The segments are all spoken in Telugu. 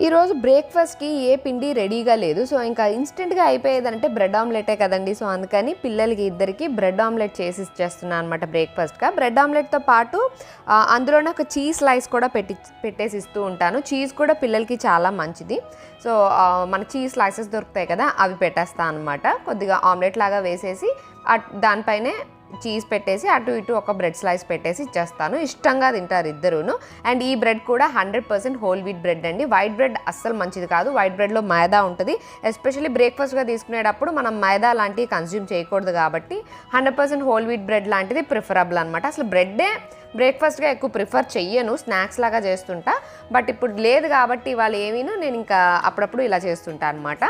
ఈరోజు బ్రేక్ఫాస్ట్కి ఏ పిండి రెడీగా లేదు. సో ఇంకా ఇన్స్టెంట్గా అయిపోయేదంటే బ్రెడ్ ఆమ్లెటే కదండి. సో అందుకని పిల్లలకి ఇద్దరికి బ్రెడ్ ఆమ్లెట్ చేసి ఇచ్చేస్తున్నాను అనమాట బ్రేక్ఫాస్ట్గా. బ్రెడ్ ఆమ్లెట్తో పాటు అందులోనే ఒక చీజ్ స్లైస్ కూడా పెట్టి పెట్టేసి ఇస్తూ ఉంటాను. చీజ్ కూడా పిల్లలకి చాలా మంచిది. సో మన చీజ్ స్లైసెస్ దొరుకుతాయి కదా అవి పెట్టేస్తాను అనమాట కొద్దిగా ఆమ్లెట్ లాగా వేసేసి అట్- దానిపైనే చీజ్ పెట్టేసి అటు ఇటు ఒక బ్రెడ్ స్లైస్ పెట్టేసి ఇచ్చేస్తాను. ఇష్టంగా తింటారు ఇద్దరును. అండ్ ఈ బ్రెడ్ కూడా hundred percent whole wheat bread అండి. వైట్ బ్రెడ్ అస్సలు మంచిది కాదు. వైట్ బ్రెడ్లో మైదా ఉంటుంది. ఎస్పెషల్లీ బ్రేక్ఫాస్ట్గా తీసుకునేటప్పుడు మనం మైదా లాంటివి కన్జ్యూమ్ చేయకూడదు కాబట్టి hundred percent whole wheat bread లాంటిది ప్రిఫరబుల్ అనమాట అసలు బ్రెడ్డే బ్రేక్ఫాస్ట్గా ఎక్కువ ప్రిఫర్ చెయ్యను. స్నాక్స్ లాగా చేస్తుంటా. బట్ ఇప్పుడు లేదు కాబట్టి వాళ్ళు ఏమీను నేను ఇంకా అప్పుడప్పుడు ఇలా చేస్తుంటా అనమాట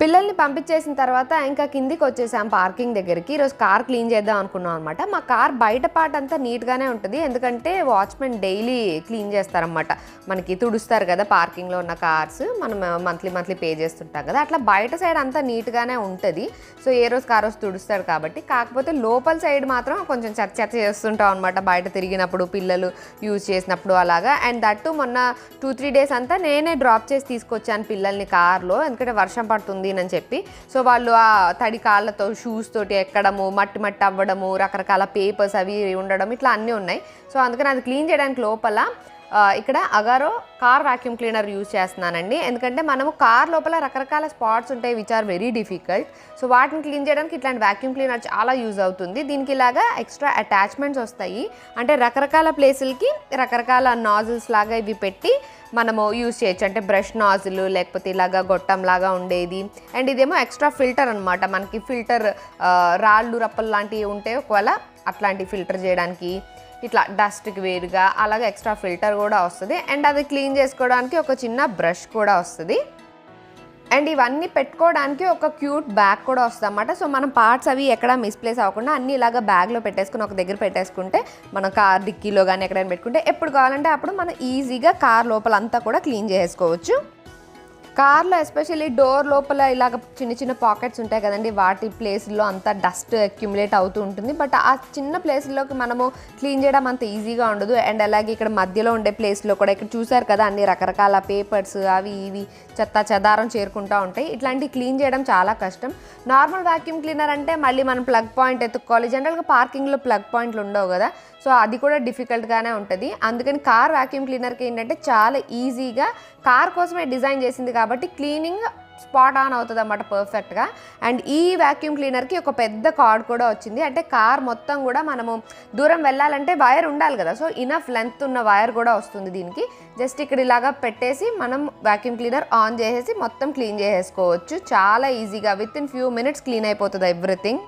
పిల్లల్ని పంపించేసిన తర్వాత ఇంకా కిందికి వచ్చేసాం పార్కింగ్ దగ్గరికి. ఈరోజు కార్ క్లీన్ చేద్దాం అనుకున్నాం అనమాట మా కార్ బయట పార్ట్ అంతా నీట్గానే ఉంటుంది. ఎందుకంటే వాచ్మెన్ డైలీ క్లీన్ చేస్తారనమాట మనకి తుడుస్తారు కదా పార్కింగ్లో ఉన్న కార్స్. మనం మంత్లీ మంత్లీ పే చేస్తుంటాం కదా. అట్లా బయట సైడ్ అంతా నీట్గానే ఉంటుంది. సో ఏ రోజు కార్ రోజు తుడుస్తాడు కాబట్టి. కాకపోతే లోపల సైడ్ మాత్రం కొంచెం చర్చ చర్చ చేస్తుంటాం అనమాట బయట తిరిగినప్పుడు పిల్లలు యూజ్ చేసినప్పుడు అలాగా. అండ్ దట్టు మొన్న టూ త్రీ డేస్ అంతా నేనే డ్రాప్ చేసి తీసుకొచ్చాను పిల్లల్ని కార్లో. ఎందుకంటే వర్షం పడుతుంది అని చెప్పి. సో వాళ్ళు ఆ తడి కాళ్ళతో షూస్ తోటి ఎక్కడము మట్టి మట్టి అవ్వడము రకరకాల పేపర్స్ అవి ఇవి ఉండడం ఇట్లా అన్నీ ఉన్నాయి. సో అందుకని అది క్లీన్ చేయడానికి లోపల ఇక్కడ Agaro car vacuum cleaner use చేస్తున్నానండి. ఎందుకంటే మనము కార్ లోపల రకరకాల స్పాట్స్ ఉంటాయి which are very difficult so వాటిని క్లీన్ చేయడానికి ఇట్లాంటి వాక్యూమ్ క్లీనర్ చాలా యూజ్ అవుతుంది. దీనికి ఇలాగా ఎక్స్ట్రా అటాచ్మెంట్స్ వస్తాయి. అంటే రకరకాల ప్లేసులకి రకరకాల నాజిల్స్ లాగా ఇవి పెట్టి మనము యూజ్ చేయొచ్చు. అంటే బ్రష్ నాజులు లేకపోతే ఇలాగా గొట్టంలాగా ఉండేది. అండ్ ఇదేమో ఎక్స్ట్రా ఫిల్టర్ అనమాట మనకి ఫిల్టర్ రాళ్ళు రప్పలు లాంటివి ఉంటే ఒకవేళ అట్లాంటి ఫిల్టర్ చేయడానికి ఇట్లా డస్ట్కి వేరుగా అలాగే ఎక్స్ట్రా ఫిల్టర్ కూడా వస్తుంది. అండ్ అది క్లీన్ చేసుకోవడానికి ఒక చిన్న బ్రష్ కూడా వస్తుంది. అండ్ ఇవన్నీ పెట్టుకోవడానికి ఒక క్యూట్ బ్యాగ్ కూడా వస్తుంది అన్నమాట సో మనం పార్ట్స్ అవి ఎక్కడ మిస్ప్లేస్ అవ్వకుండా అన్ని ఇలాగ బ్యాగ్లో పెట్టేసుకుని ఒక దగ్గర పెట్టేసుకుంటే మనం కార్ డిక్కీలో కానీ ఎక్కడైనా పెట్టుకుంటే ఎప్పుడు కావాలంటే అప్పుడు మనం ఈజీగా కార్ లోపల అంతా కూడా క్లీన్ చేసుకోవచ్చు. కార్లో ఎస్పెషల్లీ డోర్ లోపల ఇలాగ చిన్న చిన్న పాకెట్స్ ఉంటాయి కదండి వాటి ప్లేస్లో అంతా డస్ట్ అక్యుములేట్ అవుతూ ఉంటుంది. బట్ ఆ చిన్న ప్లేస్లోకి మనము క్లీన్ చేయడం అంత ఈజీగా ఉండదు. అండ్ అలాగే ఇక్కడ మధ్యలో ఉండే ప్లేస్లో కూడా ఇక్కడ చూసారు కదా అన్ని రకరకాల పేపర్స్ అవి ఇవి చెత్త చెదారం చేరుకుంటూ ఉంటాయి. ఇట్లాంటివి క్లీన్ చేయడం చాలా కష్టం. నార్మల్ వాక్యూమ్ క్లీనర్ అంటే మళ్ళీ మనం ప్లగ్ పాయింట్ ఎత్తుక్కోవాలి. జనరల్గా పార్కింగ్లో ప్లగ్ పాయింట్లు ఉండవు కదా. సో అది కూడా డిఫికల్ట్గానే ఉంటుంది. అందుకని కార్ వాక్యూమ్ క్లీనర్కి ఏంటంటే చాలా ఈజీగా కార్ కోసమే డిజైన్ చేసింది కాబట్టి క్లీనింగ్ స్పాట్ ఆన్ అవుతుంది అన్నమాట పర్ఫెక్ట్గా అండ్ ఈ వ్యాక్యూమ్ క్లీనర్కి ఒక పెద్ద కార్డ్ కూడా వచ్చింది. అంటే కార్ మొత్తం కూడా మనము దూరం వెళ్ళాలంటే వైర్ ఉండాలి కదా. సో ఇనఫ్ లెంత్ ఉన్న వైర్ కూడా వస్తుంది దీనికి. జస్ట్ ఇక్కడ ఇలాగా పెట్టేసి మనం వాక్యూమ్ క్లీనర్ ఆన్ చేసేసి మొత్తం క్లీన్ చేసేసుకోవచ్చు. చాలా ఈజీగా with in few minutes clean అయిపోతుంది ఎవ్రీథింగ్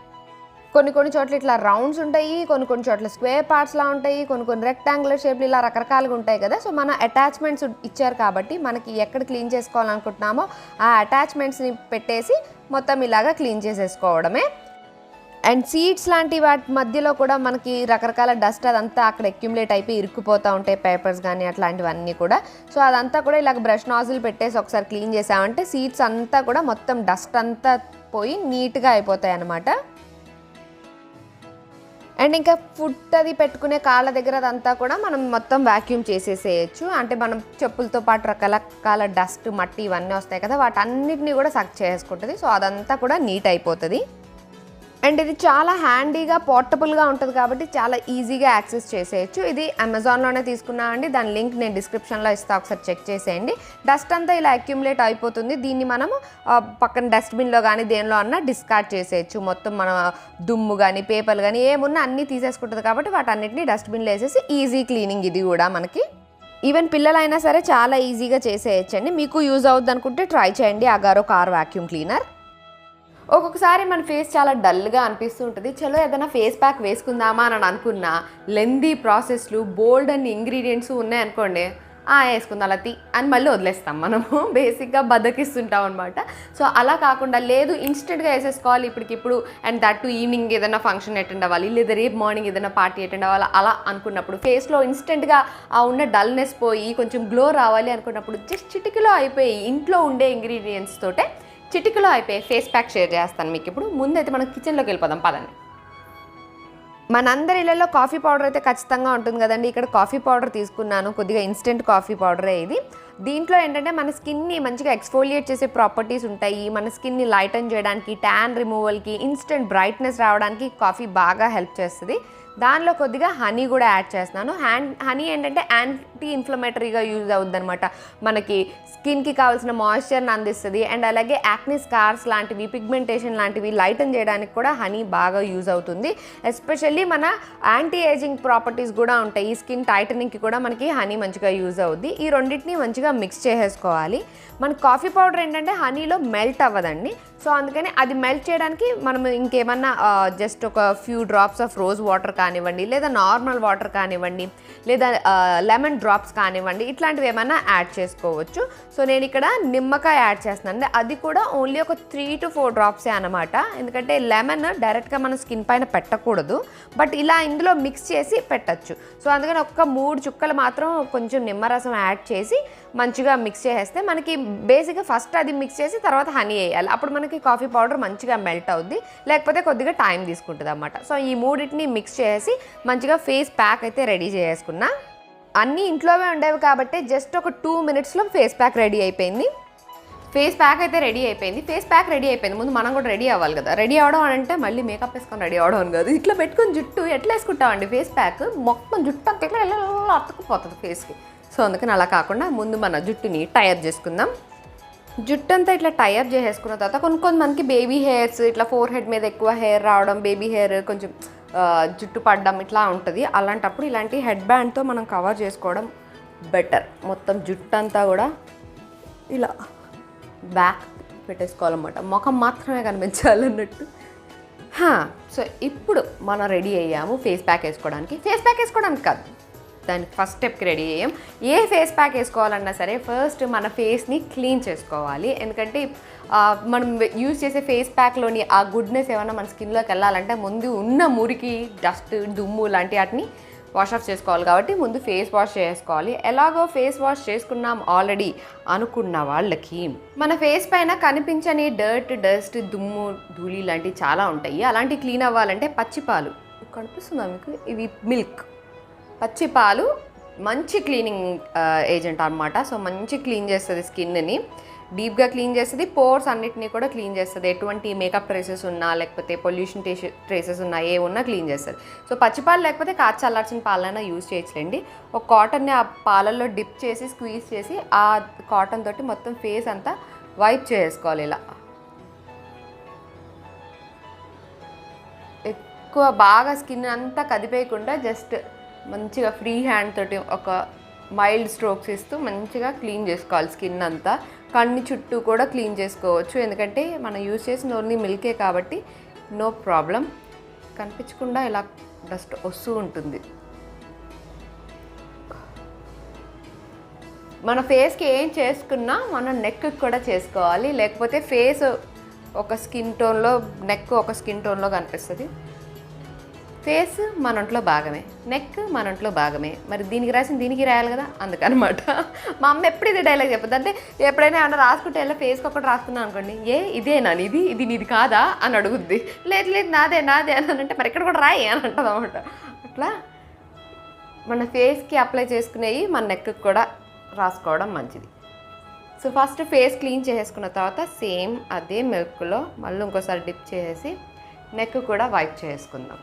కొన్ని కొన్ని చోట్ల ఇట్లా రౌండ్స్ ఉంటాయి కొన్ని కొన్ని చోట్ల స్క్వేర్ పార్ట్స్లా ఉంటాయి కొన్ని కొన్ని రెక్టాంగులర్ షేప్లు ఇలా రకరకాలుగా ఉంటాయి కదా. సో మన అటాచ్మెంట్స్ ఇచ్చారు కాబట్టి మనకి ఎక్కడ క్లీన్ చేసుకోవాలనుకుంటున్నామో ఆ అటాచ్మెంట్స్ని పెట్టేసి మొత్తం ఇలాగా క్లీన్ చేసేసుకోవడమే. అండ్ సీట్స్ లాంటి వాటి మధ్యలో కూడా మనకి రకరకాల డస్ట్ అదంతా అక్కడ అక్యుములేట్ అయిపోయి ఇరుక్కుపోతూ ఉంటాయి పేపర్స్ కానీ అట్లాంటివన్నీ కూడా. సో అదంతా కూడా ఇలాగ బ్రష్ నాజిల్ పెట్టేసి ఒకసారి క్లీన్ చేసామంటే సీట్స్ అంతా కూడా మొత్తం డస్ట్ అంతా పోయి నీట్గా అయిపోతాయి అన్నమాట అండ్ ఇంకా ఫుడ్ అది పెట్టుకునే కాళ్ళ దగ్గర అదంతా కూడా మనం మొత్తం వాక్యూమ్ చేసేసేయచ్చు. అంటే మనం చెప్పులతో పాటు రకరకాల డస్ట్ మట్టి ఇవన్నీ వస్తాయి కదా వాటన్నిటిని కూడా సక్ చేసుకుంటుంది. సో అదంతా కూడా నీట్ అయిపోతుంది. అండ్ ఇది చాలా హ్యాండీగా పోర్టబుల్గా ఉంటుంది కాబట్టి చాలా ఈజీగా యాక్సెస్ చేసేయచ్చు. ఇది అమెజాన్లోనే తీసుకున్నా అండి. దాని లింక్ నేను డిస్క్రిప్షన్లో ఇస్తా ఒకసారి చెక్ చేసేయండి. డస్ట్ అంతా ఇలా అక్యుములేట్ అయిపోతుంది. దీన్ని మనము పక్కన డస్ట్బిన్లో కానీ దేనిలో అన్నా డిస్కార్డ్ చేసేయచ్చు. మొత్తం మన దుమ్ము కానీ పేపర్లు కానీ ఏమున్నా అన్నీ తీసేసుకుంటుంది కాబట్టి వాటన్నిటిని డస్ట్బిన్లో వేసేసి ఈజీ క్లీనింగ్ ఇది కూడా మనకి. ఈవెన్ పిల్లలైనా సరే చాలా ఈజీగా చేసేయచ్చండి. మీకు యూజ్ అవుద్ది అనుకుంటే ట్రై చేయండి. Agaro car vacuum cleaner. ఒక్కొక్కసారి మన ఫేస్ చాలా డల్గా అనిపిస్తూ ఉంటుంది చలో ఏదైనా ఫేస్ ప్యాక్ వేసుకుందామా అని అనుకున్నా లెందీ ప్రాసెస్లు బోల్డ్ అన్ని ఇంగ్రీడియంట్స్ ఉన్నాయనుకోండి ఆ వేసుకుందాం అలా తీ అని మళ్ళీ వదిలేస్తాం మనము. బేసిక్గా బద్దకిస్తుంటాం అనమాట సో అలా కాకుండా లేదు ఇన్స్టెంట్గా వేసేసుకోవాలి. ఇప్పటికిప్పుడు అండ్ దట్ టు ఈవినింగ్ ఏదైనా ఫంక్షన్ అటెండ్ అవ్వాలి లేదా రేపు మార్నింగ్ ఏదైనా పార్టీ అటెండ్ అవ్వాలి అలా అనుకున్నప్పుడు ఫేస్లో ఇన్స్టెంట్గా ఆ ఉన్న డల్నెస్ పోయి కొంచెం గ్లో రావాలి అనుకున్నప్పుడు జస్ట్ చిటికలో అయిపోయి ఇంట్లో ఉండే ఇంగ్రీడియంట్స్ తోటే చిటికలో అయిపోయి ఫేస్ ప్యాక్ షేర్ చేస్తాను మీకు ఇప్పుడు. ముందైతే మనం కిచెన్లోకి వెళ్ళిపోదాం పదండి. మనందరి ఇళ్ళలో కాఫీ పౌడర్ అయితే ఖచ్చితంగా ఉంటుంది కదండి. ఇక్కడ కాఫీ పౌడర్ తీసుకున్నాను. కొద్దిగా ఇన్స్టెంట్ కాఫీ పౌడరే ఇది. దీంట్లో ఏంటంటే మన స్కిన్ని మంచిగా ఎక్స్ఫోలియేట్ చేసే ప్రాపర్టీస్ ఉంటాయి. మన స్కిన్ని లైటన్ చేయడానికి ట్యాన్ రిమూవల్కి ఇన్స్టెంట్ బ్రైట్నెస్ రావడానికి కాఫీ బాగా హెల్ప్ చేస్తుంది. దానిలో కొద్దిగా హనీ కూడా యాడ్ చేస్తున్నాను. హ్యాండ్ హనీ ఏంటంటే యాంటీ ఇన్ఫ్లమేటరీగా యూజ్ అవుద్ది అనమాట మనకి స్కిన్కి కావాల్సిన మాయిశ్చర్ని అందిస్తుంది. అండ్ అలాగే యాక్నీ స్కార్స్ లాంటివి పిగ్మెంటేషన్ లాంటివి లైటన్ చేయడానికి కూడా హనీ బాగా యూజ్ అవుతుంది. ఎస్పెషల్లీ మన యాంటీ ఏజింగ్ ప్రాపర్టీస్ కూడా ఉంటాయి. ఈ స్కిన్ టైటనింగ్కి కూడా మనకి హనీ మంచిగా యూజ్ అవుద్ది. ఈ రెండింటిని మంచిగా మిక్స్ చేసేసుకోవాలి. మన కాఫీ పౌడర్ ఏంటంటే హనీలో మెల్ట్ అవ్వదండి. సో అందుకని అది మెల్ట్ చేయడానికి మనం ఇంకేమన్నా జస్ట్ ఒక few drops of rose water కానివ్వండి లేదా నార్మల్ వాటర్ కానివ్వండి లేదా లెమన్ డ్రాప్స్ కానివ్వండి ఇట్లాంటివి ఏమైనా యాడ్ చేసుకోవచ్చు. సో నేను ఇక్కడ నిమ్మకాయ యాడ్ చేస్తున్నాను అది కూడా ఓన్లీ ఒక త్రీ టు ఫోర్ డ్రాప్సే అనమాట ఎందుకంటే లెమన్ డైరెక్ట్గా మన స్కిన్ పైన పెట్టకూడదు. బట్ ఇలా ఇందులో మిక్స్ చేసి పెట్టచ్చు. సో అందుకని ఒక్క మూడు చుక్కలు మాత్రం కొంచెం నిమ్మరసం యాడ్ చేసి మంచిగా మిక్స్ చేసేస్తే మనకి బేసిక్గా ఫస్ట్ అది మిక్స్ చేసి తర్వాత హనీ వేయాలి. అప్పుడు మనకి కాఫీ పౌడర్ మంచిగా మెల్ట్ అవుద్ది. లేకపోతే కొద్దిగా టైం తీసుకుంటుంది అనమాట సో ఈ మూడింటిని మిక్స్ చేసి మంచిగా ఫేస్ ప్యాక్ అయితే రెడీ చేసుకున్నా. అన్నీ ఇంట్లోనే ఉండేవి కాబట్టి జస్ట్ ఒక టూ మినిట్స్లో ఫేస్ ప్యాక్ రెడీ అయిపోయింది. ఫేస్ ప్యాక్ అయితే రెడీ అయిపోయింది. ఫేస్ ప్యాక్ రెడీ అయిపోయింది. ముందు మనం కూడా రెడీ అవ్వాలి కదా. రెడీ అవడం అని అంటే మళ్ళీ మేకప్ వేసుకొని రెడీ అవడం అని కాదు. ఇట్లా పెట్టుకొని జుట్టు ఎట్లా వేసుకుంటామండి? ఫేస్ ప్యాక్ మొత్తం జుట్టు అంతా ఇట్లా ఇలా ఇలా అతుక్కుపోతుంది ఫేస్కి సో అందుకని అలా కాకుండా ముందు మన జుట్టుని టైర్ చేసుకుందాం. జుట్టు అంతా ఇట్లా టైర్ చేసేసుకున్న తర్వాత కొన్ని కొంతమందికి బేబీ హెయిర్స్ ఇట్లా ఫోర్ హెడ్ మీద ఎక్కువ హెయిర్ రావడం బేబీ హెయిర్ కొంచెం జుట్టు పడడం ఇట్లా ఉంటుంది. అలాంటప్పుడు ఇలాంటి హెడ్ బ్యాండ్తో మనం కవర్ చేసుకోవడం బెటర్. మొత్తం జుట్టు అంతా కూడా ఇలా బ్యాక్ పెట్టేసుకోవాలన్నమాట. ముఖం మాత్రమే కనిపించాలన్నట్టు. హా, సో ఇప్పుడు మనం రెడీ అయ్యాము ఫేస్ ప్యాక్ వేసుకోవడానికి. ఫేస్ ప్యాక్ వేసుకోవడానికి కాదు. దానికి ఫస్ట్ స్టెప్కి రెడీ అయ్యాం. ఏ ఫేస్ ప్యాక్ వేసుకోవాలన్నా సరే ఫస్ట్ మన ఫేస్ని క్లీన్ చేసుకోవాలి. ఎందుకంటే మనం యూజ్ చేసే ఫేస్ ప్యాక్లోని ఆ గుడ్నెస్ ఏమైనా మన స్కిన్లోకి వెళ్ళాలంటే ముందు ఉన్న మురికి డస్ట్ దుమ్ము లాంటి వాటిని వాష్ ఆఫ్ చేసుకోవాలి కాబట్టి ముందు ఫేస్ వాష్ చేసుకోవాలి. ఎలాగో ఫేస్ వాష్ చేసుకున్నాం ఆల్రెడీ అనుకున్న వాళ్ళకి మన ఫేస్ పైన కనిపించని డర్ట్ డస్ట్ దుమ్ము ధూళి లాంటివి చాలా ఉంటాయి. అలాంటివి క్లీన్ అవ్వాలంటే పచ్చిపాలు. కనిపిస్తుందా మీకు? ఇవి మిల్క్ పచ్చి పాలు మంచి క్లీనింగ్ ఏజెంట్ అన్నమాట. సో మంచి క్లీన్ చేస్తుంది స్కిన్ని. డీప్గా క్లీన్ చేస్తుంది. పోర్స్ అన్నిటినీ కూడా క్లీన్ చేస్తుంది. ఎటువంటి మేకప్ ట్రేసెస్ ఉన్నా లేకపోతే పొల్యూషన్ ట్రేసెస్ ఉన్నా ఏ ఉన్నా క్లీన్ చేస్తుంది. సో పచ్చిపాలు లేకపోతే కాచి చల్లార్చిన పాలైనా యూజ్ చేయొచ్చులేండి. ఒక కాటన్ని ఆ పాలల్లో డిప్ చేసి స్క్వీజ్ చేసి ఆ కాటన్ తోటి మొత్తం ఫేస్ అంతా వైప్ చేసుకోవాలి ఇలా. ఎక్కువ బాగా స్కిన్ అంతా కదిపేయకుండా జస్ట్ మంచిగా ఫ్రీ హ్యాండ్ తోటి ఒక మైల్డ్ స్ట్రోక్స్ ఇస్తూ మంచిగా క్లీన్ చేసుకోవాలి స్కిన్ అంతా. కన్ను చుట్టూ కూడా క్లీన్ చేసుకోవచ్చు. ఎందుకంటే మనం యూజ్ చేసిన ఓన్లీ మిల్కే కాబట్టి నో ప్రాబ్లం. కనిపించకుండా ఇలా డస్ట్ వస్తూ ఉంటుంది. మన ఫేస్కి ఏం చేసుకున్నా మనం నెక్కి కూడా చేసుకోవాలి. లేకపోతే ఫేస్ ఒక స్కిన్ టోన్లో నెక్ ఒక స్కిన్ టోన్లో కనిపిస్తుంది. ఫేస్ మన ఒంట్లో భాగమే నెక్ మన ఒంట్లో భాగమే. మరి దీనికి రాసిన దీనికి రాయాలి కదా? అందుకనమాట. మా అమ్మ ఎప్పుడు ఇది డైలాగ్ చెప్పదు అంటే ఎప్పుడైనా ఏమన్నా రాసుకుంటే వెళ్ళి ఫేస్కి ఒకటి రాసుకున్నాను అనుకోండి. ఏ ఇదేనా ఇది ఇది నీది కాదా? అని అడుగుద్ది. లేదు లేదు నాదే నాదే అని అంటే మరి ఇక్కడ కూడా రాయి అని అంటుంది అనమాట అట్లా మన ఫేస్కి అప్లై చేసుకునేవి మన నెక్కి కూడా రాసుకోవడం మంచిది. సో ఫస్ట్ ఫేస్ క్లీన్ చేసేసుకున్న తర్వాత సేమ్ అదే మిల్క్లో మళ్ళీ ఇంకోసారి డిప్ చేసేసి నెక్ కూడా వైప్ చేసుకుందాం.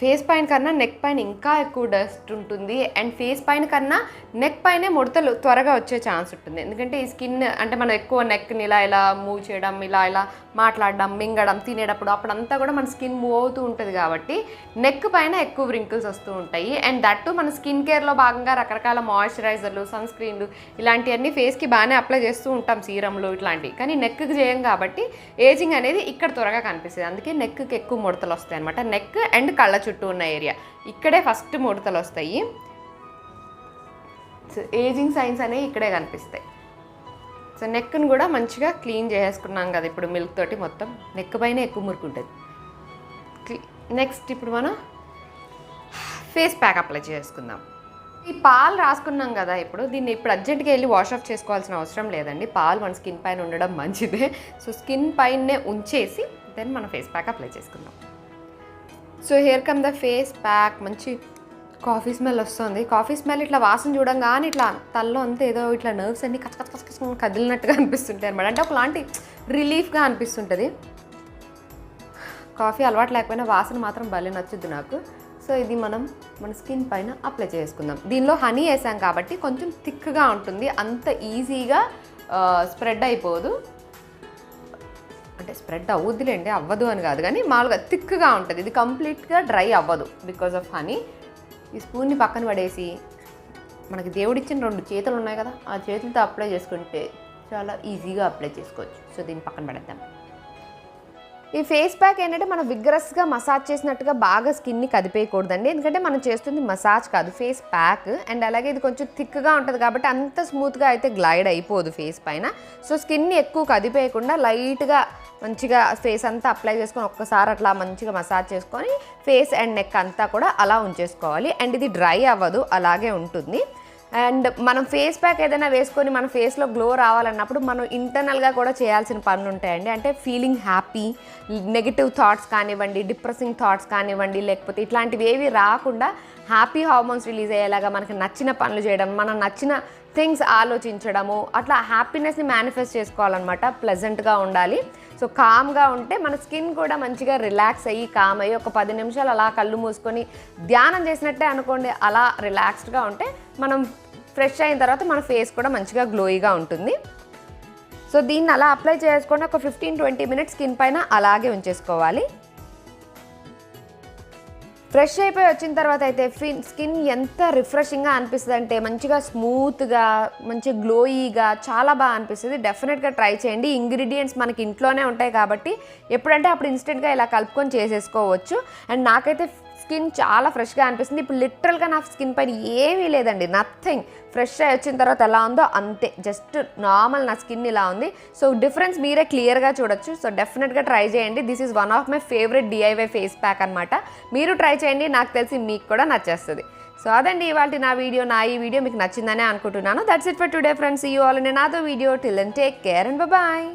ఫేస్ పైన కన్నా నెక్ పైన ఇంకా ఎక్కువ డస్ట్ ఉంటుంది. అండ్ ఫేస్ పైన కన్నా నెక్ పైనే ముడతలు త్వరగా వచ్చే ఛాన్స్ ఉంటుంది. ఎందుకంటే ఈ స్కిన్ అంటే మనం ఎక్కువ నెక్ని ఇలా ఇలా మూవ్ చేయడం ఇలా ఇలా మాట్లాడడం మింగడం తినేటప్పుడు అప్పుడంతా కూడా మన స్కిన్ మూవ్ అవుతూ ఉంటుంది కాబట్టి నెక్ పైన ఎక్కువ రింకిల్స్ వస్తూ ఉంటాయి. అండ్ దట్టు మన స్కిన్ కేర్లో భాగంగా రకరకాల మాయిశ్చరైజర్లు సన్ స్క్రీన్లు ఇలాంటివన్నీ ఫేస్కి బాగానే అప్లై చేస్తూ ఉంటాం సీరంలు ఇట్లాంటివి. కానీ నెక్కి చేయం కాబట్టి ఏజింగ్ అనేది ఇక్కడ త్వరగా కనిపిస్తుంది. అందుకే నెక్కి ఎక్కువ ముడతలు వస్తాయి అనమాట నెక్ అండ్ కళ్ళ చుట్టూ ఉన్న ఏరియా. ఇక్కడే ఫస్ట్ ముడతలు వస్తాయి. సో ఏజింగ్ సైన్స్ అనేవి ఇక్కడే కనిపిస్తాయి. సో నెక్ని కూడా మంచిగా క్లీన్ చేసేసుకున్నాం కదా ఇప్పుడు మిల్క్ తోటి మొత్తం. నెక్ పైన ఎక్కువ మురికి ఉంటుంది. నెక్స్ట్ ఇప్పుడు మనం ఫేస్ ప్యాక్ అప్లై చేసుకుందాం. ఈ పాలు రాసుకున్నాం కదా ఇప్పుడు. దీన్ని ఇప్పుడు అర్జెంట్గా వెళ్ళి వాష్ ఆఫ్ చేసుకోవాల్సిన అవసరం లేదండి. పాలు మన స్కిన్ పైన ఉండడం మంచిదే. సో స్కిన్ పైనే ఉంచేసి దెన్ మనం ఫేస్ ప్యాక్ అప్లై చేసుకుందాం. So hair come the face pack మంచి కాఫీ స్మెల్ వస్తుంది. కాఫీ స్మెల్ ఇట్లా వాసన చూడంగానే ఇట్లా తల్లో అంతా ఏదో ఇట్లా నర్వ్స్ అన్ని కచ కచ కచ కదిలినట్టుగా అనిపిస్తుంటాయి అనమాట అంటే ఒకలాంటి రిలీఫ్గా అనిపిస్తుంటుంది. కాఫీ అలవాటు లేకపోయినా వాసన మాత్రం భలే నచ్చుద్ది నాకు. సో ఇది మనం మన స్కిన్ పైన అప్లై చేసుకుందాం. దీనిలో హనీ వేసాం కాబట్టి కొంచెం థిక్గా ఉంటుంది. అంత ఈజీగా స్ప్రెడ్ అయిపోదు. అంటే స్ప్రెడ్ అవుద్దిలేండి అవ్వదు అని కాదు. కానీ మామూలుగా థిక్గా ఉంటుంది. ఇది కంప్లీట్గా డ్రై అవ్వదు బికాజ్ ఆఫ్ హనీ ఈ స్పూన్ని పక్కన పడేసి మనకి దేవుడిచ్చిన రెండు చేతులు ఉన్నాయి కదా ఆ చేతులతో అప్లై చేసుకుంటే చాలా ఈజీగా అప్లై చేసుకోవచ్చు. సో దీన్ని పక్కన పడేద్దాం. ఈ ఫేస్ ప్యాక్ ఏంటంటే మనం విగ్రస్గా మసాజ్ చేసినట్టుగా బాగా స్కిన్ని కదిపేయకూడదండి. ఎందుకంటే మనం చేస్తుంది మసాజ్ కాదు ఫేస్ ప్యాక్. అండ్ అలాగే ఇది కొంచెం థిక్గా ఉంటుంది కాబట్టి అంత స్మూత్గా అయితే గ్లైడ్ అయిపోదు ఫేస్ పైన. సో స్కిన్ని ఎక్కువ కదిపేయకుండా లైట్గా మంచిగా ఫేస్ అంతా అప్లై చేసుకొని ఒక్కసారి అట్లా మంచిగా మసాజ్ చేసుకొని ఫేస్ అండ్ నెక్ అంతా కూడా అలా ఉంచేసుకోవాలి. అండ్ ఇది డ్రై అవ్వదు అలాగే ఉంటుంది. అండ్ మనం ఫేస్ ప్యాక్ ఏదైనా వేసుకొని మన ఫేస్లో గ్లో రావాలన్నప్పుడు మనం ఇంటర్నల్గా కూడా చేయాల్సిన పనులు ఉంటాయండి అంటే ఫీలింగ్ హ్యాపీ నెగిటివ్ థాట్స్ కానివ్వండి డిప్రెసింగ్ థాట్స్ కానివ్వండి లేకపోతే ఇట్లాంటివి ఏవి రాకుండా హ్యాపీ హార్మోన్స్ రిలీజ్ అయ్యేలాగా మనకి నచ్చిన పనులు చేయడం మనం నచ్చిన థింగ్స్ ఆలోచించడము అట్లా హ్యాపీనెస్ని మేనిఫెస్ట్ చేసుకోవాలన్నమాట. ప్లెజెంట్గా ఉండాలి. సో కామ్గా ఉంటే మన స్కిన్ కూడా మంచిగా రిలాక్స్ అయ్యి కామ్ అయ్యి ఒక పది నిమిషాలు అలా కళ్ళు మూసుకొని ధ్యానం చేసినట్టే అనుకోండి అలా రిలాక్స్డ్గా ఉంటే మనం ఫ్రెష్ అయిన తర్వాత మన ఫేస్ కూడా మంచిగా గ్లోయిగా ఉంటుంది. సో దీన్ని అలా అప్లై చేసుకొని ఒక ఫిఫ్టీన్ ట్వంటీ మినిట్స్ స్కిన్ పైన అలాగే ఉంచేసుకోవాలి. ఫ్రెష్ అయిపోయి వచ్చిన తర్వాత అయితే ఫిన్ స్కిన్ ఎంత రిఫ్రెషింగ్గా అనిపిస్తుంది అంటే మంచిగా స్మూత్గా మంచి గ్లోయీగా చాలా బాగా అనిపిస్తుంది. డెఫినెట్గా ట్రై చేయండి. ఇంగ్రీడియంట్స్ మనకి ఇంట్లోనే ఉంటాయి కాబట్టి ఎప్పుడంటే అప్పుడు ఇన్స్టెంట్గా ఇలా కలుపుకొని చేసేసుకోవచ్చు. అండ్ నాకైతే స్కిన్ చాలా ఫ్రెష్గా అనిపిస్తుంది. ఇప్పుడు లిటరల్గా నా స్కిన్ పైన ఏమీ లేదండి. నథింగ్. ఫ్రెష్ అయి వచ్చిన తర్వాత ఎలా ఉందో అంతే. జస్ట్ నార్మల్ నా స్కిన్ ఇలా ఉంది. సో డిఫరెన్స్ మీరే క్లియర్గా చూడొచ్చు. సో డెఫినెట్గా ట్రై చేయండి. This is one of my favourite DIY face pack అనమాట మీరు ట్రై చేయండి. నాకు తెలిసి మీకు కూడా నచ్చేస్తుంది. సో అదండి ఇవాళ నా వీడియో. నా ఈ వీడియో మీకు నచ్చిందనే అనుకుంటున్నాను. That's it for today friends you all నేను నాతో video till and take care and bye